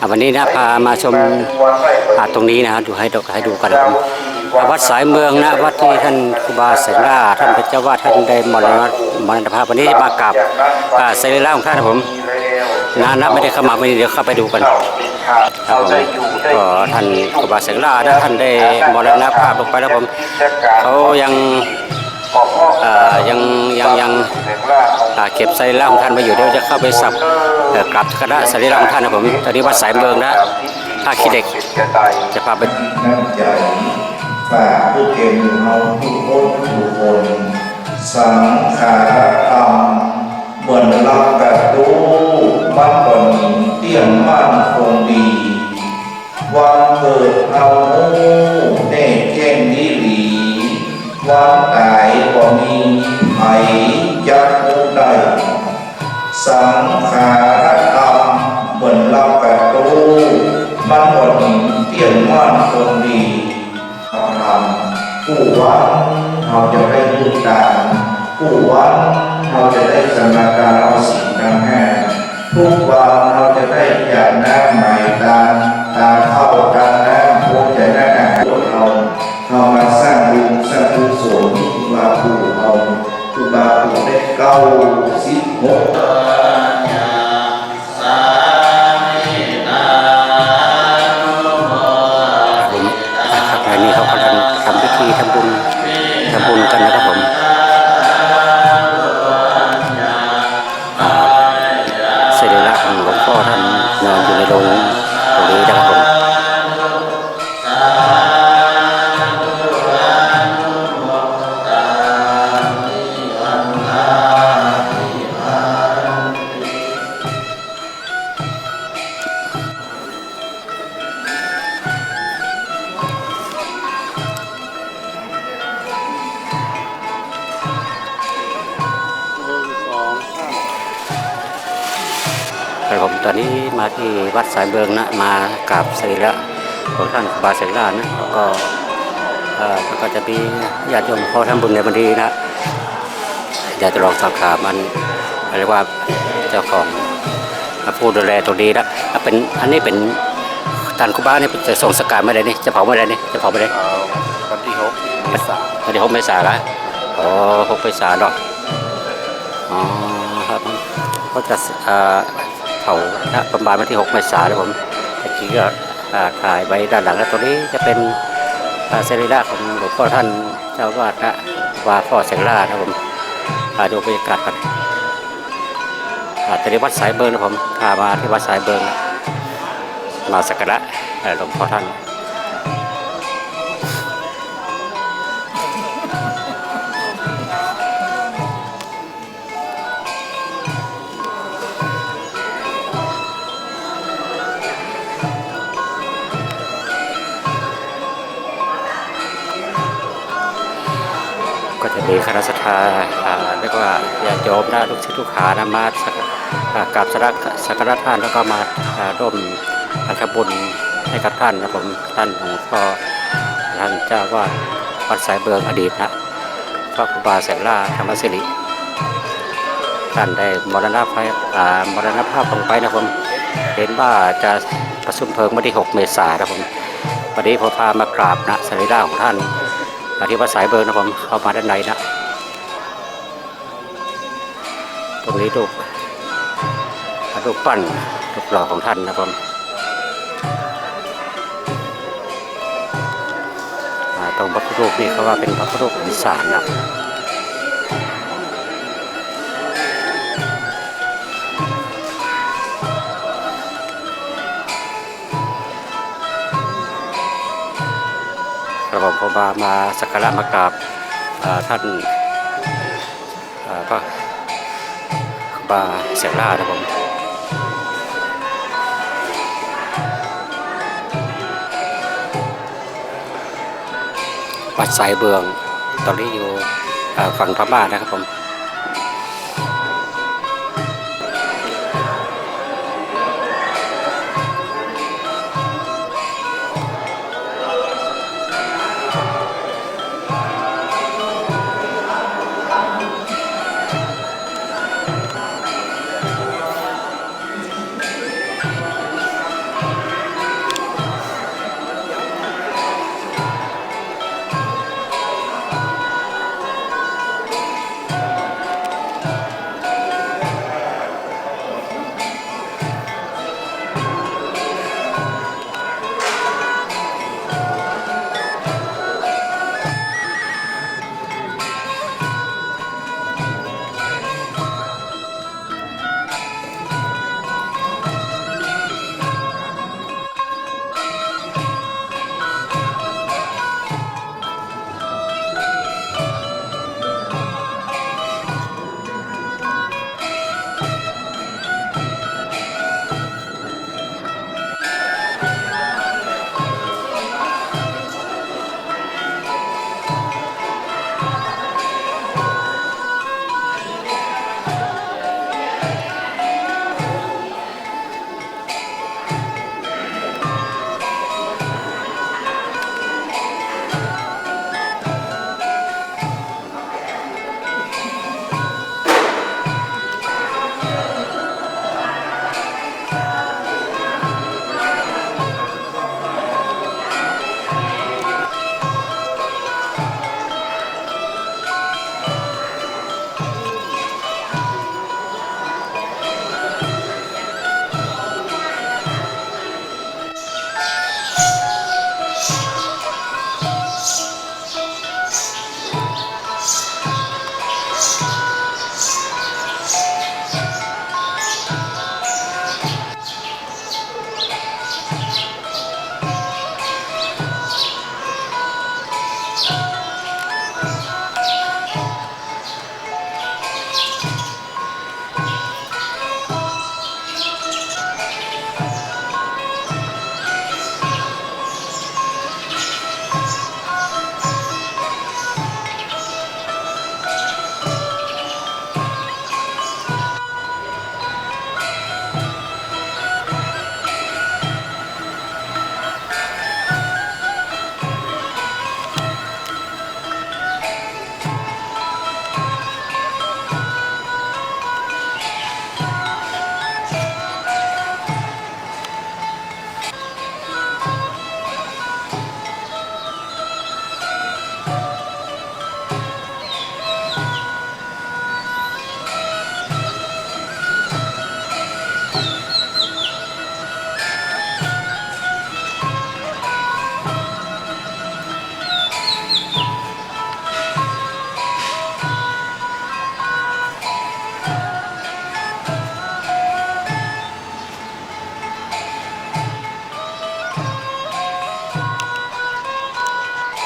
อะวันนี้นะพามาชมหาดตรงนี้นะดูให้ดูให้ดูกันนะครับวัดสายเมืองนะวัดที่ท่านครูบาเสงราท่านพระเจ้าวาดท่านได้มรณะมรณภาพวันนี้มากราบอ่าสรีระของท่านนะผมนานนะไม่ได้เข้ามาวันนี้เดี๋ยวเข้าไปดูกันครับผมก็ท่านครูบาเสงรานะท่านได้มรณภาพลงไปแล้วผมเขายังยังยังยัง เก็บสรีระของท่านไว้อยู่เดี๋ยวจะเข้าไปสับกราบคณะสรีระของท่านนะผมตอนนี้วัดสายเมืองนะท่าขี้เหล็กจะพาไปน้ำใจฝากผู้เก่งเฮาทุกคนทุกคนสังขารธรรมเหมือนรากับดูมันก่อนเตี้ยมมั่นคงดีวันเกิดเอาหูแเราจะได้หยาดน้ำใหม่ตาตาเข้าตาน้ำพวกจะได้อาหารพวกเราเรามาสร้างบุญสร้างกุศลทุกบาปูเอาทุกบาปูได้เก้า ตอนนี้มาที่วัดสายเบืองนะมากราบสรีระของท่านครูบาเสงรานะแล้วก็เอ่อแล้วก็จะมีญาติโยมขอทำบุญในวันนี้นะอยากจะลองสอบถามมันเรียกว่าเจ้าของผู้ดูแลตรงนี้นะอะเป็นอันนี้เป็นท่านครูบาเนี่ยจะส่งสการไม่ได้นี่จะเผาไม่ได้นี่จะเผาไม่ได้วันที่หกเมษาวันที่หกเมษายนละอ๋อหกเมษายนเนาะอ๋อครับผมก็จะ เอ่อเผาณประมาณวันที่หกเมษายนนะผมตะกี้ก็ถ่ายไว้ด้านหลังแล้วตัวนี้จะเป็นเซรีระของหลวงพ่อท่านเจ้าวาดนะวาพ่อแสงล่านะผมอ่าดูบรรยากาศกันอาตอนนี้วัดสายเบิร์นนะผมพามาที่วัดสายเบิร์นมาสักการะเอ่อหลวงพ่อท่าน ก็จะมีคณะสัตยาเรียกว่าญาติโยมนะลูกศิษย์ลูกหานะมาสักกราบสักการะสักการะท่านแล้วก็มาร่วมทำบุญให้กับท่านนะผมท่านหลวงพ่อท่านเจ้าวาดวัดสายเบืองอดีตนะพระครูบาแสงล่าธรรมสิริท่านได้มรณภาพมรณภาพลงไปนะผมเห็นว่าจะประชุมเพลิงวันที่ 6 เมษายนนะผมวันนี้ผมพามากราบนะสรีระของท่าน อาที่วัดสายเบิร์นะผมเข้ามาด้านในนะตรงนี้รูปรูปปั้นรูปหล่อของท่านนะผมอ่าตรงพระพุทธรูปนี่เขาว่าเป็นพระพุทธรูปอีสานนะ ระผมพอมามาสักการะมากราบท่านพระบาเสียงล่านะผมวัดสายเบือง ตอนนี้อยู่ฝั่งพม่านะครับผม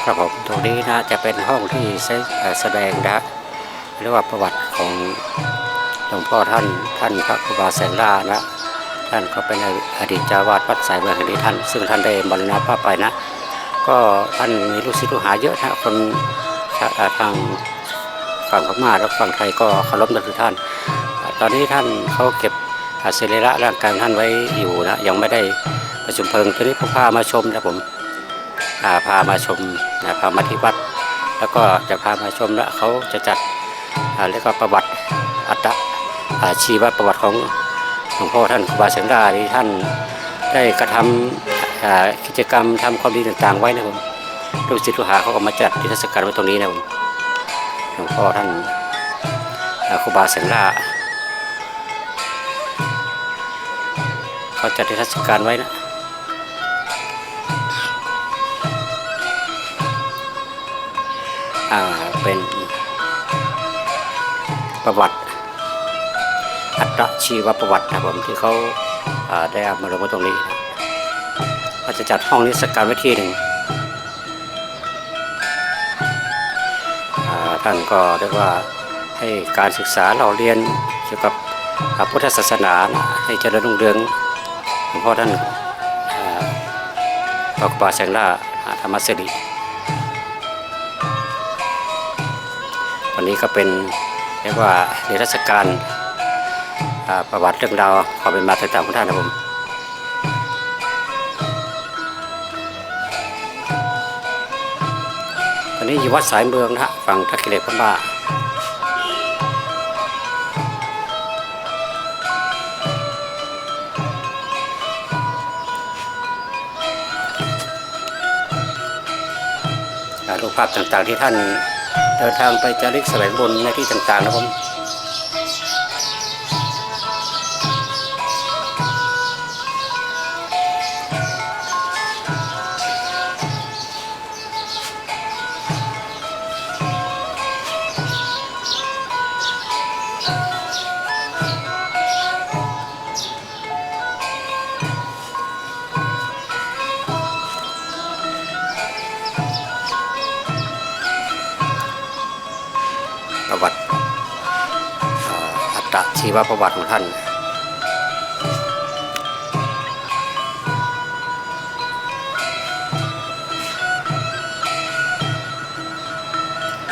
ครับผมตรงนี้นะจะเป็นห้องที่ใช้แสดงนะเรียกว่าประวัติของหลวงพ่อท่านท่านพระครูบาแสงล่านะท่านก็เป็นอดีตเจ้าวาดวัดสายเมืองแห่งนี้ท่าน ซึ่งท่านได้มรณภาพไปนะ ก็ท่านมีลูกศิษย์ลูกหาเยอะนะคนทางฝั่งพม่าและฝั่งไทยก็เคารพนับถือท่าน ตอนนี้ท่านเขาเก็บอ่าสรีระร่างกายท่านไว้อยู่นะยังไม่ได้ประชุมเพลิงตอนนี้ผมพามาชมนะผม พามาชมนะพามาที่วัด แล้วก็จะพามาชมแล้วเขาจะจัดเรียกว่าประวัติอัตอาชีวประวัติของหลวงพ่อท่านครูบาเสงดาที่ท่านได้กระทำอ่ากิจกรรมทำความดีต่างๆ ไว้นะผมลูกศิษย์ลูกหาเขาก็มาจัดนิทรรศการไว้ตรงนี้นะผมหลวงพ่อท่านอ่าครูบาเสงดาเขาจัดนิทรรศการไว้นะ เป็นประวัติ อัตชีวประวัตินะผมที่เขาอ่าได้เอามาลงไว้ตรงนี้นะก็จะจัดห้องนิทรรศการไว้ที่หนึ่งท่านก็เรียกว่าให้การศึกษาเราเรียนเกี่ยวกับพุทธศาสนานะให้เจริญรุ่งเรืองหลวงพ่อท่านอ่าพระครูบาแสงล่าธรรมสริ วันนี้ก็เป็นเรียกว่าในราชการประวัติเรื่องราวความเป็นมาต่างๆของท่านนะผมตอนนี้อยู่วัดสายเมืองนะฮะฝั่งทักกิเลสพม่าอ่ารูปภาพต่างๆที่ท่าน เดินทางไปจาริกแสวงบนในที่ต่างๆนะผม ชีวประวัติของท่าน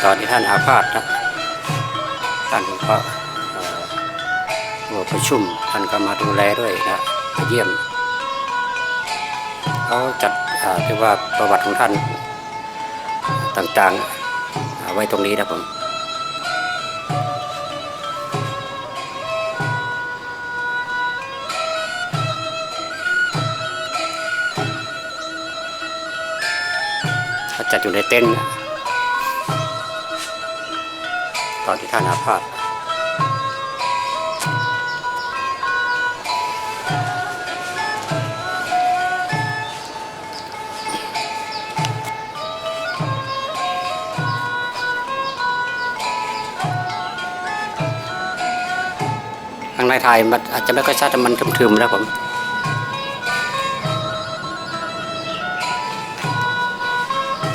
ตอนที่ท่านอาพาธนะท่านก็เอ่อประชุมท่านก็มาดูแลด้วยนะมาเยี่ยมเขาจัดอ่าเรียกว่าประวัติของท่านต่างๆ ไว้ตรงนี้นะผม จัดอยู่ในเต็นท์ตอนที่ท่านอาพาธข้างในถ่ายมันอาจจะไม่ค่อยชัดแต่มันทึมๆแล้วผม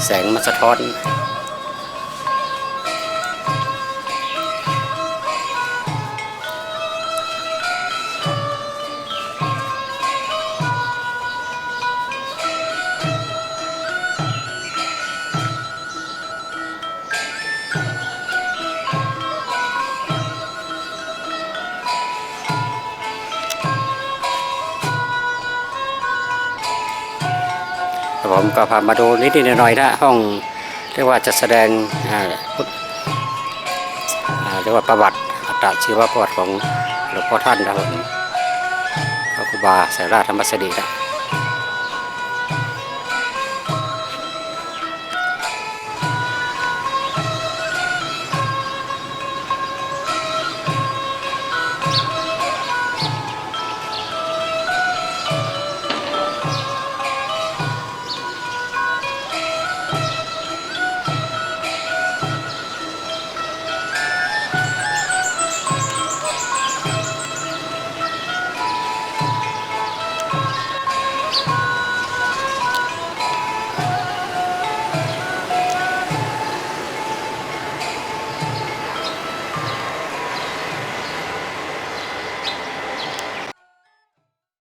แสงมาสะท้อน ผมก็พามาดูนิดๆหน่อยนะห้องเรียกว่าจะแสดงเรียกว่าประวัติอัตชีวประวัติของหลวงพ่อท่านนะครับครูบาสายราชธรรมสดีนะ